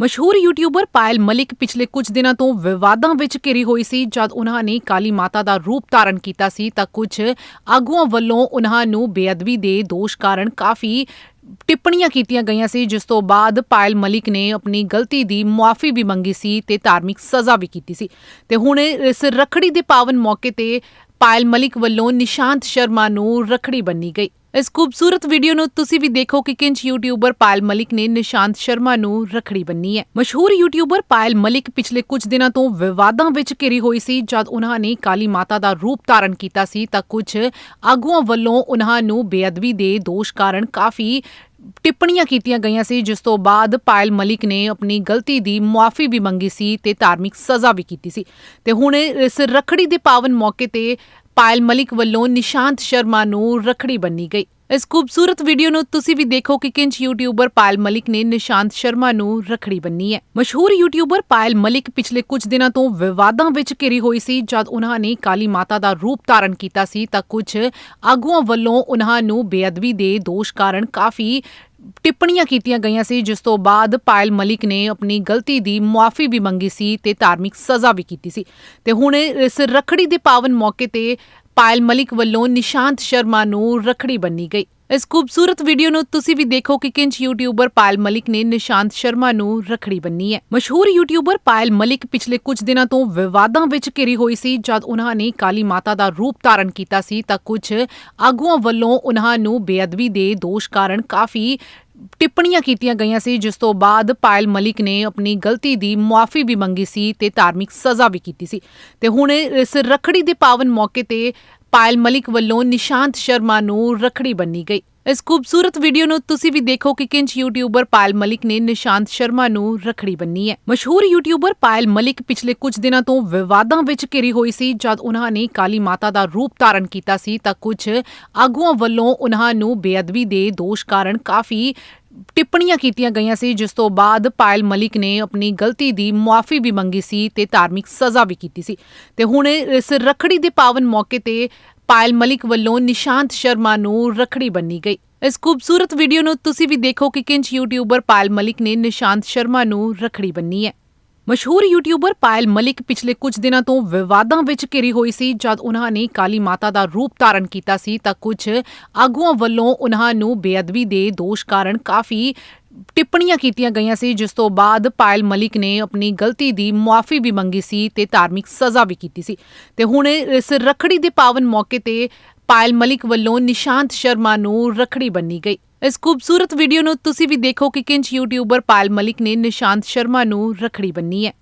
ਮਸ਼ਹੂਰ ਯੂਟਿਊਬਰ ਪਾਇਲ ਮਲਿਕ ਪਿਛਲੇ ਕੁਝ ਦਿਨਾਂ ਤੋਂ ਵਿਵਾਦਾਂ ਵਿੱਚ ਘਿਰੀ ਹੋਈ ਸੀ। ਜਦ ਉਹਨਾਂ ਨੇ ਕਾਲੀ ਮਾਤਾ ਦਾ ਰੂਪ ਧਾਰਨ ਕੀਤਾ ਸੀ, ਤਾਂ ਕੁਝ ਆਗੂਆਂ ਵੱਲੋਂ ਉਹਨਾਂ ਨੂੰ ਬੇਅਦਬੀ ਦੇ ਦੋਸ਼ ਕਾਰਨ ਕਾਫੀ ਟਿੱਪਣੀਆਂ ਕੀਤੀਆਂ ਗਈਆਂ ਸੀ, ਜਿਸ ਤੋਂ ਬਾਅਦ ਪਾਇਲ ਮਲਿਕ ਨੇ ਆਪਣੀ ਗਲਤੀ ਦੀ ਮੁਆਫੀ ਵੀ ਮੰਗੀ ਸੀ ਤੇ ਧਾਰਮਿਕ ਸਜ਼ਾ ਵੀ ਕੀਤੀ ਸੀ। ਤੇ ਹੁਣ ਇਸ ਰਖੜੀ ਦੇ ਪਾਵਨ ਮੌਕੇ ਤੇ ਪਾਇਲ ਮਲਿਕ ਵੱਲੋਂ ਨਿਸ਼ਾਂਤ ਸ਼ਰਮਾ ਨੂੰ ਰਖੜੀ ਬੰਨੀ ਗਈ। ਇਸ ਖੂਬਸੂਰਤ ਵੀਡੀਓ ਨੂੰ ਤੁਸੀਂ ਵੀ ਦੇਖੋ ਕਿ ਕਿੰਚ ਯੂਟਿਊਬਰ ਪਾਇਲ ਮਲਿਕ ਨੇ ਨਿਸ਼ਾਂਤ ਸ਼ਰਮਾ ਨੂੰ ਰਖੜੀ ਬੰਨੀ ਹੈ। ਮਸ਼ਹੂਰ ਯੂਟਿਊਬਰ ਪਾਇਲ ਮਲਿਕ ਪਿਛਲੇ ਕੁਝ ਦਿਨਾਂ ਤੋਂ ਵਿਵਾਦਾਂ ਵਿੱਚ ਘਿਰੀ ਹੋਈ ਸੀ। ਜਦ ਉਹਨਾਂ ਨੇ ਕਾਲੀ ਮਾਤਾ ਦਾ ਰੂਪ ਧਾਰਨ ਕੀਤਾ ਸੀ ਤਾਂ ਕੁਝ ਆਗੂਆਂ ਵੱਲੋਂ ਉਹਨਾਂ ਨੂੰ ਬੇਅਦਬੀ ਦੇ ਦੋਸ਼ ਕਾਰਨ ਕਾਫੀ ਟਿੱਪਣੀਆਂ ਕੀਤੀਆਂ ਗਈਆਂ ਸੀ, ਜਿਸ ਤੋਂ ਬਾਅਦ ਪਾਇਲ ਮਲਿਕ ਨੇ ਆਪਣੀ ਗਲਤੀ ਦੀ ਮੁਆਫੀ ਵੀ ਮੰਗੀ ਸੀ ਤੇ ਧਾਰਮਿਕ ਸਜ਼ਾ ਵੀ ਕੀਤੀ ਸੀ। ਤੇ ਹੁਣ ਇਸ ਰਖੜੀ ਦੇ ਪਾਵਨ ਮੌਕੇ ਤੇ ਪਾਇਲ ਮਲਿਕ ਵੱਲੋਂ ਨਿਸ਼ਾਂਤ ਸ਼ਰਮਾ ਨੂੰ ਰਖੜੀ ਬੰਨੀ ਗਈ। ਇਸ ਖੂਬਸੂਰਤ ਵੀਡੀਓ ਨੂੰ ਤੁਸੀਂ ਵੀ ਦੇਖੋ ਕਿ ਕਿੰਚ ਯੂਟਿਊਬਰ ਪਾਇਲ ਮਲਿਕ ਨੇ ਨਿਸ਼ਾਂਤ ਸ਼ਰਮਾ ਨੂੰ ਰਖੜੀ ਬੰਨੀ ਹੈ। ਮਸ਼ਹੂਰ ਯੂਟਿਊਬਰ ਪਾਇਲ ਮਲਿਕ ਪਿਛਲੇ ਕੁਝ ਦਿਨਾਂ ਤੋਂ ਵਿਵਾਦਾਂ ਵਿੱਚ ਘਿਰੀ ਹੋਈ ਸੀ। ਜਦ ਉਹਨਾਂ ਨੇ ਕਾਲੀ ਮਾਤਾ ਦਾ ਰੂਪ ਧਾਰਨ ਕੀਤਾ ਸੀ ਤਾਂ ਕੁਝ ਆਗੂਆਂ ਵੱਲੋਂ ਉਹਨਾਂ ਨੂੰ ਬੇਅਦਬੀ ਦੇ ਦੋਸ਼ ਕਾਰਨ ਕਾਫੀ ਟਿੱਪਣੀਆਂ ਕੀਤੀਆਂ ਗਈਆਂ ਸੀ। ਜਿਸ ਤੋਂ ਬਾਅਦ ਪਾਇਲ ਮਲਿਕ ਨੇ ਆਪਣੀ ਗਲਤੀ ਦੀ ਮੁਆਫੀ ਵੀ ਮੰਗੀ ਸੀ ਤੇ ਧਾਰਮਿਕ ਸਜ਼ਾ ਵੀ ਕੀਤੀ ਸੀ। ਤੇ ਹੁਣ ਇਸ ਰਖੜੀ ਦੇ ਪਾਵਨ ਮੌਕੇ ਤੇ ਪਾਇਲ ਮਲਿਕ ਵੱਲੋਂ ਨਿਸ਼ਾਂਤ ਸ਼ਰਮਾ ਨੂੰ ਰਖੜੀ ਬੰਨੀ ਗਈ। ਇਸ ਖੂਬਸੂਰਤ ਵੀਡੀਓ ਨੂੰ ਤੁਸੀਂ ਵੀ ਦੇਖੋ ਕਿ ਕਿੰਚ ਯੂਟਿਊਬਰ ਪਾਇਲ ਮਲਿਕ ਨੇ ਨਿਸ਼ਾਂਤ ਸ਼ਰਮਾ ਨੂੰ ਰਖੜੀ ਬੰਨੀ ਹੈ। ਮਸ਼ਹੂਰ ਯੂਟਿਊਬਰ ਪਾਇਲ ਮਲਿਕ ਪਿਛਲੇ ਕੁਝ ਦਿਨਾਂ ਤੋਂ ਵਿਵਾਦਾਂ ਵਿੱਚ ਘਿਰੀ ਹੋਈ ਸੀ। ਜਦ ਉਹਨਾਂ ਨੇ ਕਾਲੀ ਮਾਤਾ ਦਾ ਰੂਪ ਧਾਰਨ ਕੀਤਾ ਸੀ ਤਾਂ ਕੁਝ ਆਗੂਆਂ ਵੱਲੋਂ ਉਹਨਾਂ ਨੂੰ ਬੇਅਦਬੀ ਦੇ ਦੋਸ਼ ਕਾਰਨ ਕਾਫੀ ਟਿੱਪਣੀਆਂ ਕੀਤੀਆਂ ਗਈਆਂ ਸੀ, ਜਿਸ ਤੋਂ ਬਾਅਦ ਪਾਇਲ ਮਲਿਕ ਨੇ ਆਪਣੀ ਗਲਤੀ ਦੀ ਮੁਆਫੀ ਵੀ ਮੰਗੀ ਸੀ ਤੇ ਧਾਰਮਿਕ ਸਜ਼ਾ ਵੀ ਕੀਤੀ ਸੀ। ਤੇ ਹੁਣ ਇਸ ਰਖੜੀ ਦੇ ਪਾਵਨ ਮੌਕੇ ਤੇ ਪਾਇਲ ਮਲਿਕ ਵੱਲੋਂ ਨਿਸ਼ਾਂਤ ਸ਼ਰਮਾ ਨੂੰ ਰਖੜੀ ਬੰਨੀ ਗਈ। ਇਸ ਖੂਬਸੂਰਤ ਵੀਡੀਓ ਨੂੰ ਤੁਸੀਂ ਵੀ ਦੇਖੋ ਕਿ ਕਿੰਚ ਯੂਟਿਊਬਰ ਪਾਇਲ ਮਲਿਕ ਨੇ ਨਿਸ਼ਾਂਤ ਸ਼ਰਮਾ ਨੂੰ ਰਖੜੀ ਬੰਨੀ ਹੈ। ਮਸ਼ਹੂਰ ਯੂਟਿਊਬਰ ਪਾਇਲ ਮਲਿਕ ਪਿਛਲੇ ਕੁਝ ਦਿਨਾਂ ਤੋਂ ਵਿਵਾਦਾਂ ਵਿੱਚ ਘਿਰੀ ਹੋਈ ਸੀ। ਜਦ ਉਹਨਾਂ ਨੇ ਕਾਲੀ ਮਾਤਾ ਦਾ ਰੂਪ ਧਾਰਨ ਕੀਤਾ ਸੀ ਤਾਂ ਕੁਝ ਆਗੂਆਂ ਵੱਲੋਂ ਉਹਨਾਂ ਨੂੰ ਬੇਅਦਬੀ ਦੇ ਦੋਸ਼ ਕਾਰਨ ਕਾਫੀ ਟਿੱਪਣੀਆਂ ਕੀਤੀਆਂ ਗਈਆਂ ਸੀ, ਜਿਸ ਤੋਂ ਬਾਅਦ ਪਾਇਲ ਮਲਿਕ ਨੇ ਆਪਣੀ ਗਲਤੀ ਦੀ ਮੁਆਫੀ ਵੀ ਮੰਗੀ ਸੀ ਤੇ ਧਾਰਮਿਕ ਸਜ਼ਾ ਵੀ ਕੀਤੀ ਸੀ। ਤੇ ਹੁਣ ਇਸ ਰਖੜੀ ਦੇ ਪਾਵਨ ਮੌਕੇ ਤੇ ਪਾਇਲ ਮਲਿਕ ਵੱਲੋਂ ਨਿਸ਼ਾਂਤ ਸ਼ਰਮਾ ਨੂੰ ਰਖੜੀ ਬੰਨੀ ਗਈ। ਇਸ ਖੂਬਸੂਰਤ ਵੀਡੀਓ ਨੂੰ ਤੁਸੀਂ ਵੀ ਦੇਖੋ ਕਿ ਕਿੰਚ ਯੂਟਿਊਬਰ ਪਾਇਲ ਮਲਿਕ ਨੇ ਨਿਸ਼ਾਂਤ ਸ਼ਰਮਾ ਨੂੰ ਰਖੜੀ ਬੰਨੀ ਹੈ। ਮਸ਼ਹੂਰ ਯੂਟਿਊਬਰ ਪਾਇਲ ਮਲਿਕ ਪਿਛਲੇ ਕੁਝ ਦਿਨਾਂ ਤੋਂ ਵਿਵਾਦਾਂ ਵਿੱਚ ਘਿਰੀ ਹੋਈ ਸੀ। ਜਦ ਉਹਨਾਂ ਨੇ ਕਾਲੀ ਮਾਤਾ ਦਾ ਰੂਪ ਧਾਰਨ ਕੀਤਾ ਸੀ ਤਾਂ ਕੁਝ ਆਗੂਆਂ ਵੱਲੋਂ ਉਹਨਾਂ ਨੂੰ ਬੇਅਦਬੀ ਦੇ ਦੋਸ਼ ਕਾਰਨ ਕਾਫੀ ਟਿੱਪਣੀਆਂ ਕੀਤੀਆਂ ਗਈਆਂ ਸੀ, ਜਿਸ ਤੋਂ ਬਾਅਦ ਪਾਇਲ ਮਲਿਕ ਨੇ ਆਪਣੀ ਗਲਤੀ ਦੀ ਮੁਆਫੀ ਵੀ ਮੰਗੀ ਸੀ ਤੇ ਧਾਰਮਿਕ ਸਜ਼ਾ ਵੀ ਕੀਤੀ ਸੀ। ਤੇ ਹੁਣ ਇਸ ਰਖੜੀ ਦੇ ਪਾਵਨ ਮੌਕੇ ਤੇ ਪਾਇਲ ਮਲਿਕ ਵੱਲੋਂ ਨਿਸ਼ਾਂਤ ਸ਼ਰਮਾ ਨੂੰ ਰਖੜੀ ਬੰਨੀ ਗਈ। ਇਸ ਖੂਬਸੂਰਤ ਵੀਡੀਓ ਨੂੰ ਤੁਸੀਂ ਵੀ ਦੇਖੋ ਕਿ ਕਿੰਚ ਯੂਟਿਊਬਰ ਪਾਇਲ ਮਲਿਕ ਨੇ ਨਿਸ਼ਾਂਤ ਸ਼ਰਮਾ ਨੂੰ ਰਖੜੀ ਬੰਨੀ ਹੈ।